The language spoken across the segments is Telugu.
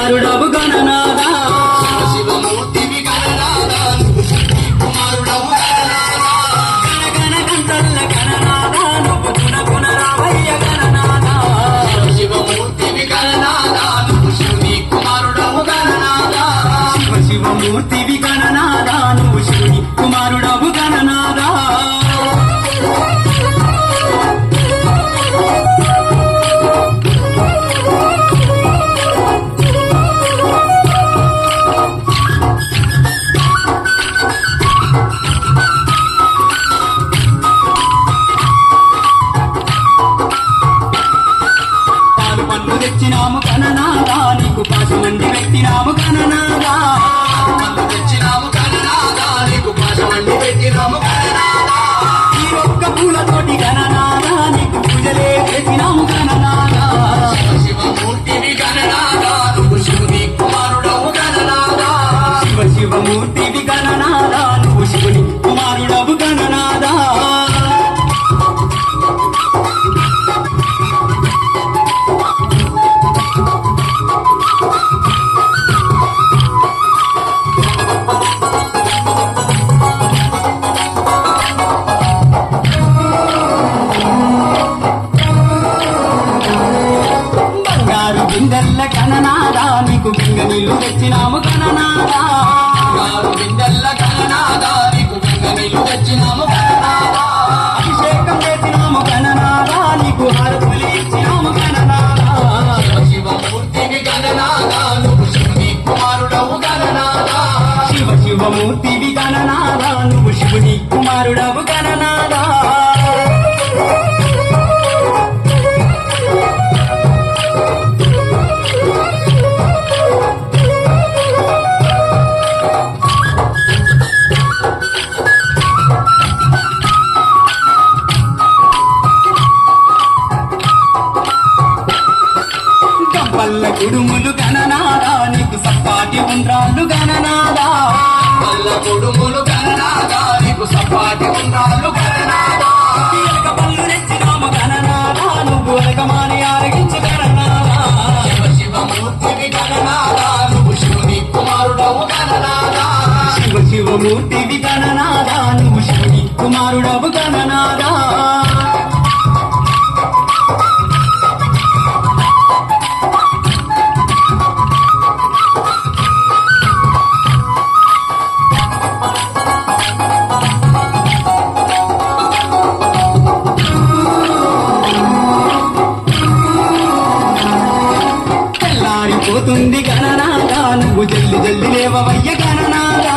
కుమారుడవు గణనాదా నీకు కింగ నీళ్ళు తెచ్చినాము గణనాదా కుడుములు గణనాదా నీకు సప్పాటి ఉండ్రాళ్ళు గణనాదా వల్ల కొడుములు గణనాదా నీకు సపాటి ఉండాలు గణనాదా పళ్ళు తెచ్చినాము గణనాదా నువ్వు ఎలకమాని ఆరగించు గణనాదా శివ శివమూర్తివి గణనాదా నువ్వు శివుని కుమారుడవు గణనాదా శివ శివమూర్తివి గణనాదా నువ్వు శివుని కుమారుడవు గణనాదా గణనాదా నువ్వు జల్లి జల్లి లేవవయ్య గణనాదా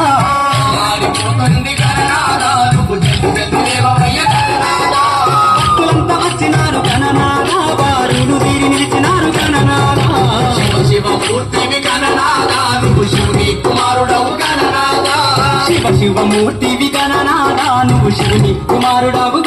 మారిపోతుంది గణనాదా నువ్వు జల్లు జల్లు లేవయ్య గణనాదా భక్తులంతా వచ్చినారు గణనాదా వారులు తీరి నిలిచినారు గణనాదా శివ శివమూర్తివి గణనాదా నువ్వు శివుని కుమారుడవు గణనాదా శివ శివమూర్తివి గణనాదా నువ్వు శివుని కుమారుడవు